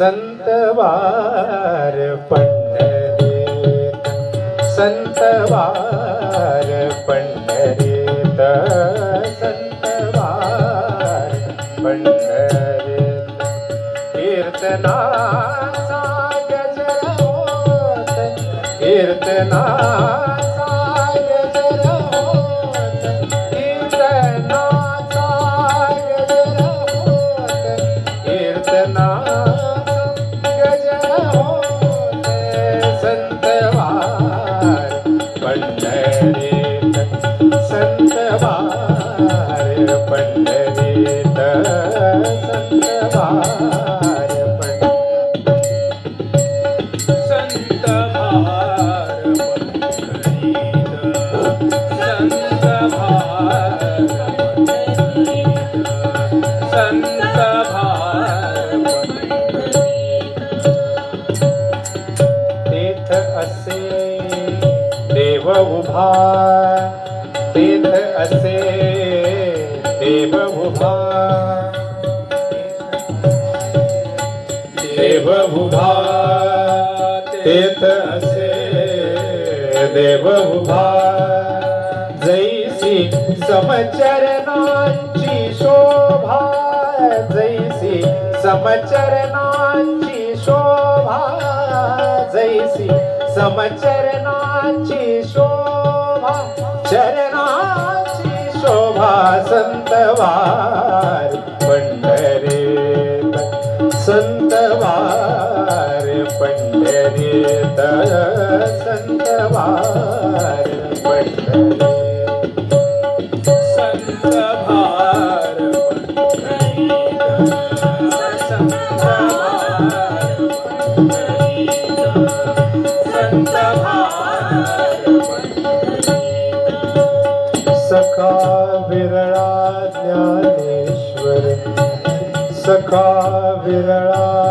संतवार पंढरीत संतवार पंढरीत संतवार पंढरीत कीर्तनाचा गजर होत कीर्तनाचा उभा तेथ असे देव उभा देव उभा असे देव उभा जैसी समचरणांची शोभा जैसी समचरणांची शोभा जैसी समचरणांची शोभा चरणाची शोभा संतवा सङ्गवा सङ्गा जानेश्वर सका विरळा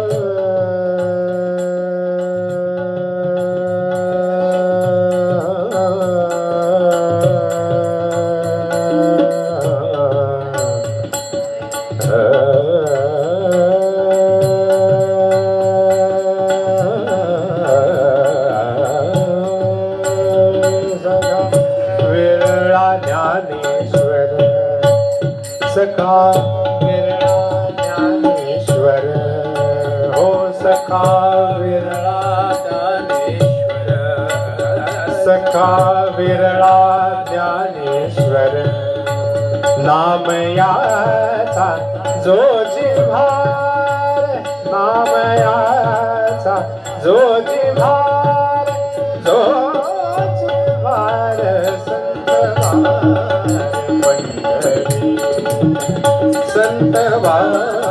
सखा विरळा ज्ञानेश्वर सखा सखा हो सखा विरळा ज्ञानेश्वर सखा विरळा ज्ञानेश्वर नाम याचा जो जिव्हार नामयाचा जो जिव्हार जो जिव्हार संतवार पंढरी संतवार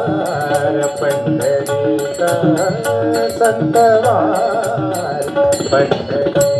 पंढरीत संतवार पंढरी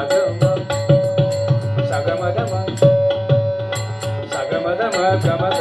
రాఘవ సగమదమ సగమదమ గమగ.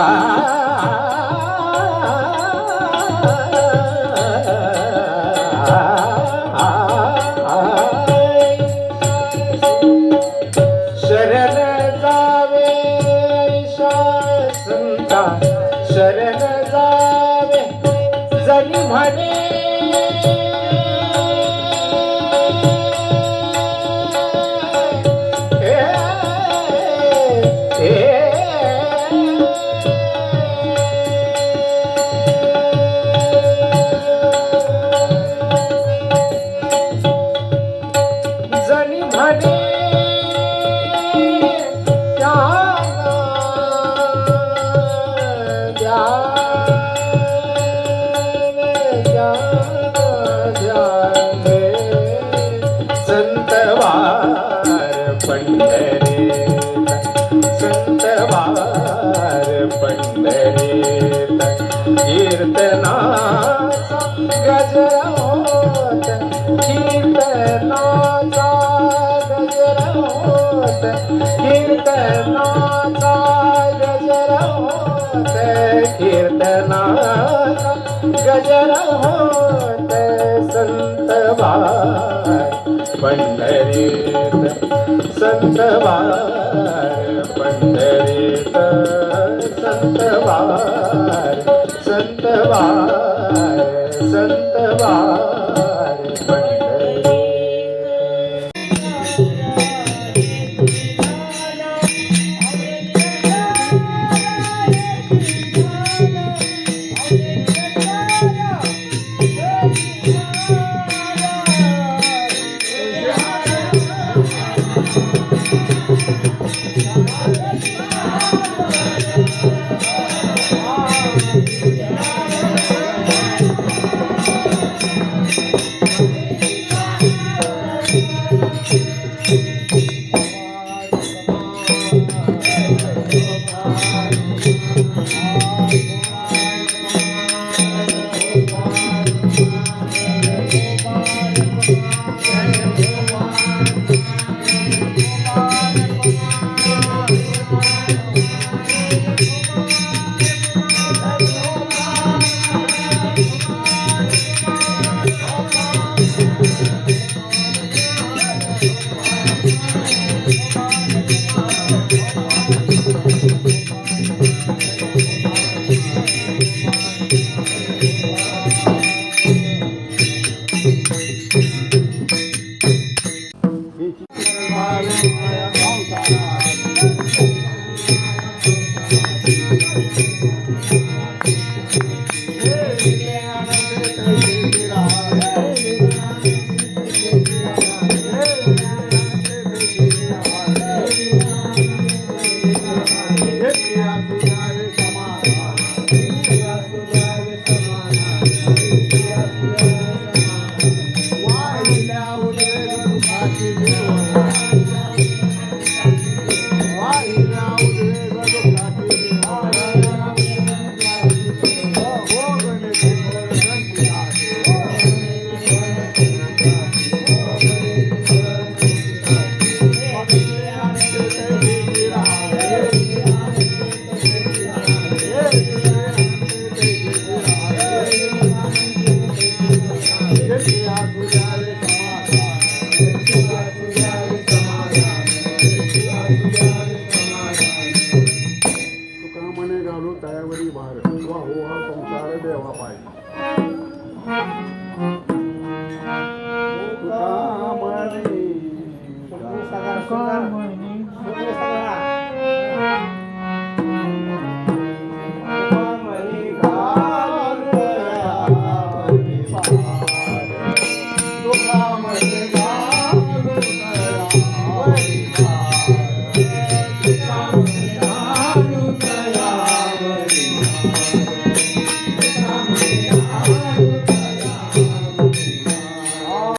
아. ಸಂತವಾ